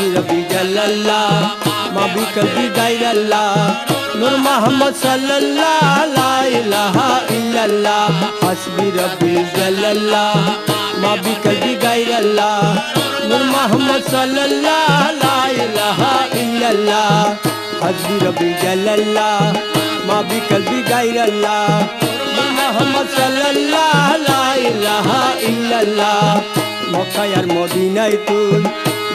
হাজি রবি জাল্লাল্লাহ মাবি কলবি গাইরাল্লাহ, নূর মোহাম্মদ সাল্লাল্লাহ, লা ইলাহা ইল্লাল্লাহ, হাসবি রবি জাল্লাল্লাহ মাবি কলবি গাইরাল্লাহ, নূর মোহাম্মদ সাল্লাল্লাহ, লা ইলাহা ইল্লাল্লাহ, হাসবি রবি জাল্লাল্লাহ মাবি কলবি গাইরাল্লাহ মোহাম্মদ সাল্লাল্লাহ, লা ইল্লাল্লাহ, মক্কায় আর মদিনায় তুই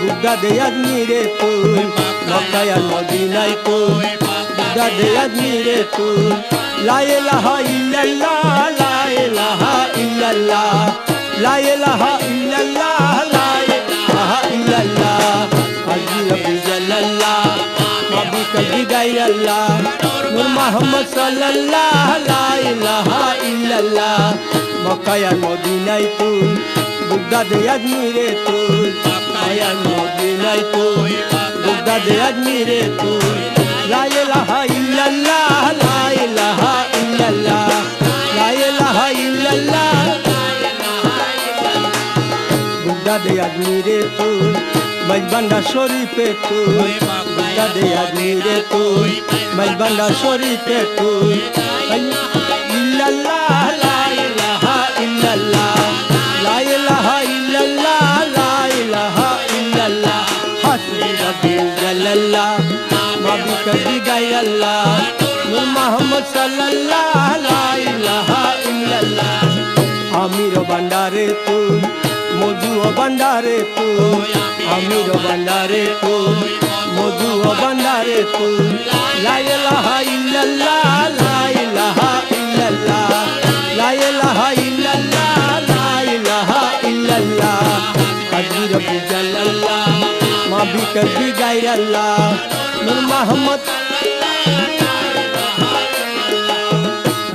বুদ্ধা দেয়াদ নিরে তুই মক্কায় আর মদিনায় তুই বুদ্ধা দেয়াদ নিরে তুই লা ইলাহা ইল্লাল্লাহ লা ইলাহা ইল্লাল্লাহ। লা ইলাহা ইল্লাল্লাহ লা ইলাহা ইল্লাল্লাহ। হাজি রব্বি জাল্লাল্লাহ নবী কবি গাইরাল্লাহ। নূর মোহাম্মদ সাল্লাল্লাহ লা ইলাহা ইল্লাল্লাহ। মক্কায় আর মদিনায় তুই বুদ্ধা দেয়াদ নিরে তুই মক্কায় আর মদিনায় তুই বুদ্ধা দেয়াদ নিরে তুই লা ইলাহা ইল্লাল্লাহ লা ইলাহা ইল্লাল্লাহ লা ইলাহা ইল্লাল্লাহ। বুদ্ধা দেয়াদ নিরে তুই মজবান্ডা শরীফে তুই বুদ্ধা দেয়াদ নিরে তুই মজবান্ডা শরীফে তুই ইল্লাল্লাহ লা ইলাহা ইল্লাল্লাহ। লা ইল্লাল্লাহ হাসবি রব্বি জাল্লাল্লাহ মাবি কবি গাইরাল্লাহ নূর মোহাম্মদ সাল্লাল্লাহ লা ইলাহা ইল্লাল্লাহ আমির বান্ডারে তুই মধু বান্ডারে তুই আমির বান্ডারে তুই মধু বান্ডারে তুই লা ইলাহা ইল্লাল্লাহ লা ইলাহা ইল্লাল্লাহ লা ইলাহা ইল্লাল্লাহ লা ইলাহা ইল্লাল্লাহ হাজি রব্বি জাল্লাল্লাহ মা বি কবি গাইরাল্লাহ নূর মোহাম্মদ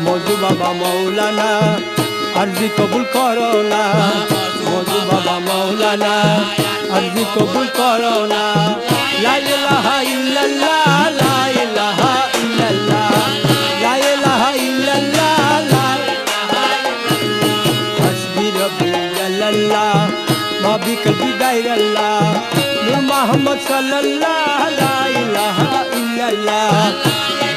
মধু বাবা মৌলানা আরজি কবুল করো না মধু বাবা মৌলানা আরজি কবুল করো না লা ইলাহা ইল্লাল্লাহ লা ইলাহা ইল্লাল্লাহ লা ইলাহা ইল্লাল্লাহ লা হাসবি রব্বি জাল্লাল্লাহ মা বি কলবি গাইরাল্লাহ নূর মোহাম্মদ সাল্লাল্লাহ লা ইলাহা ইল্লাল্লাহ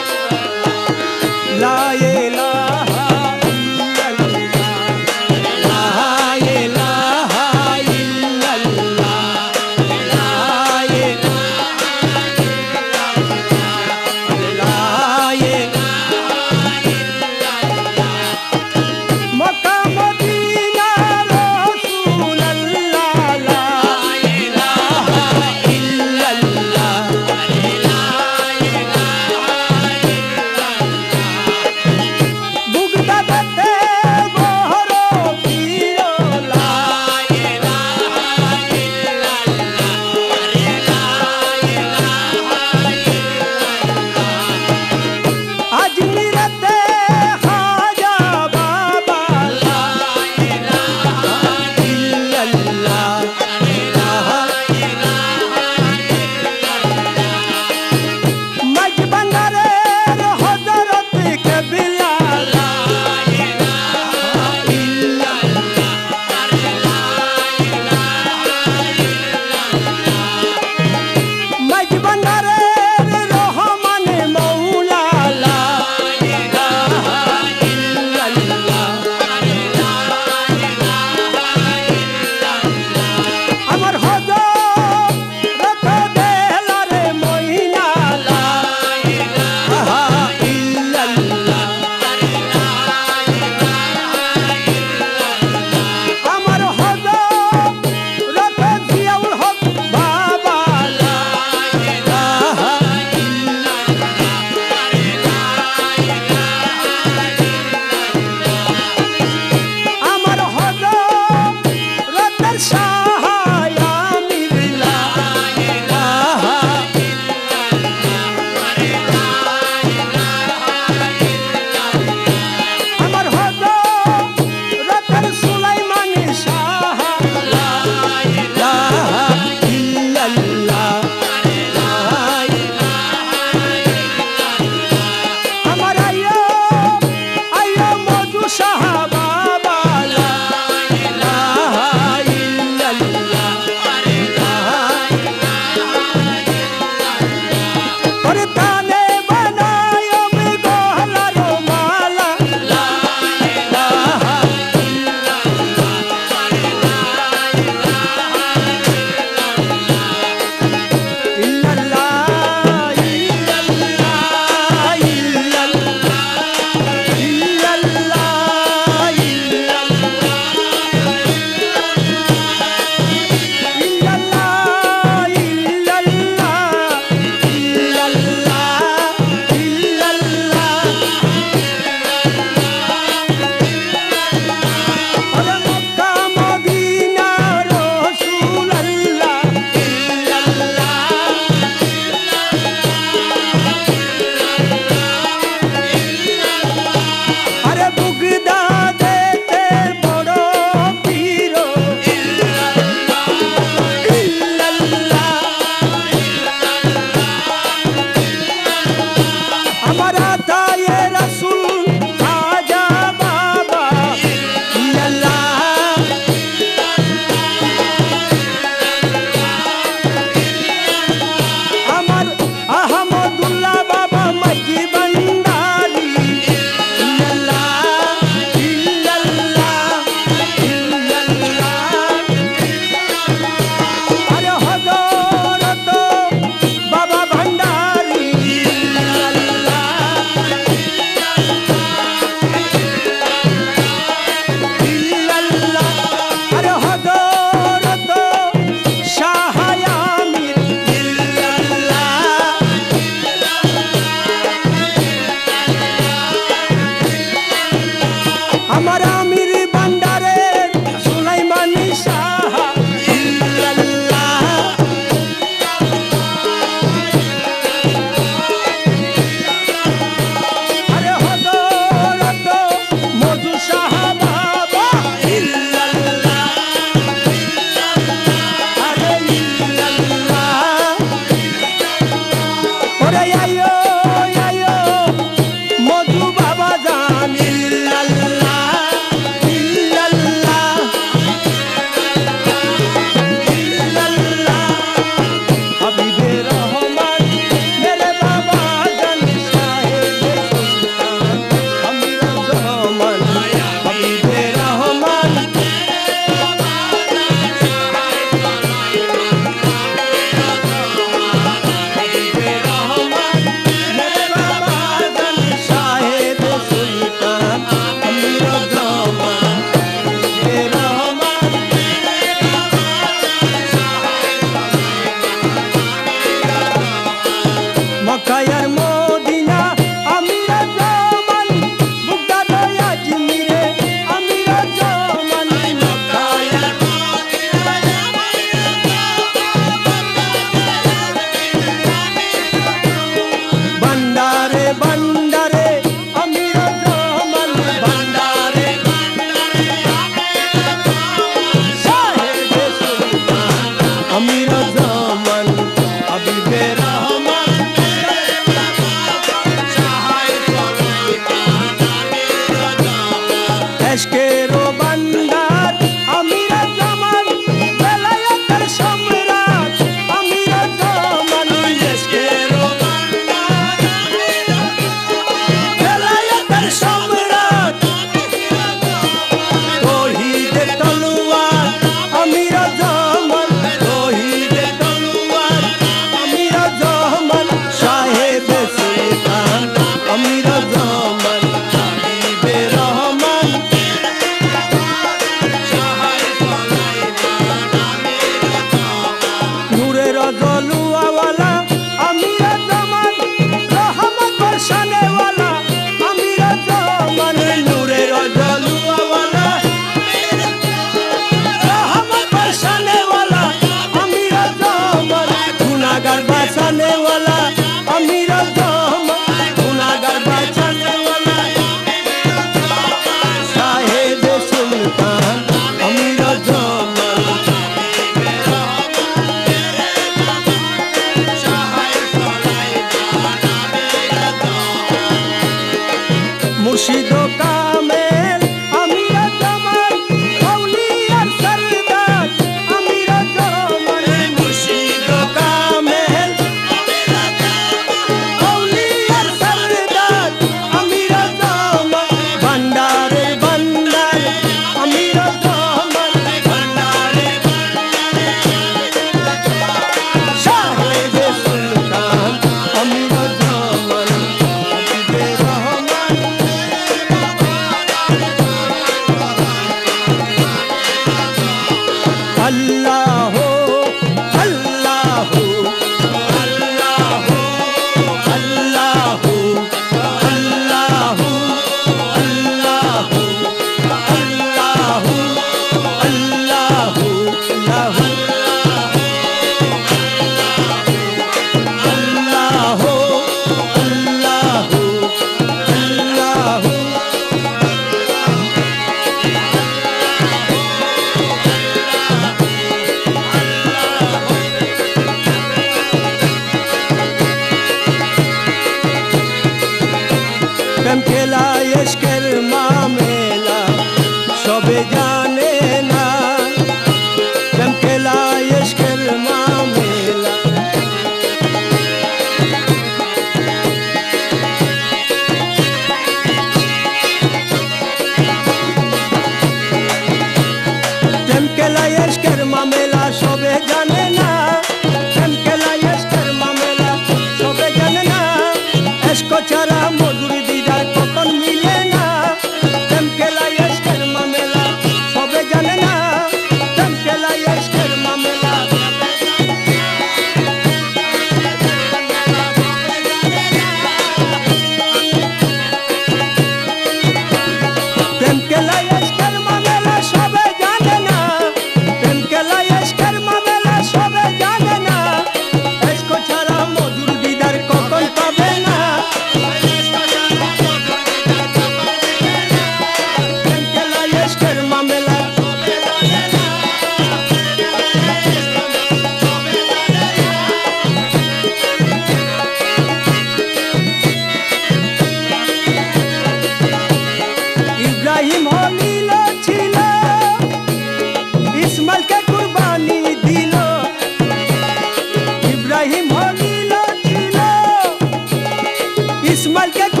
Igual que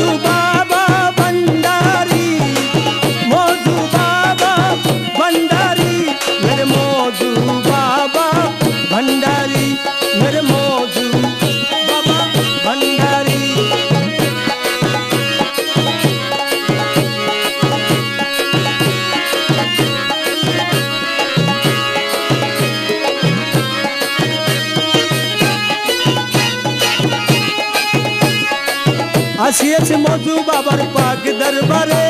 মধু মধু বাবার পাক দরবারে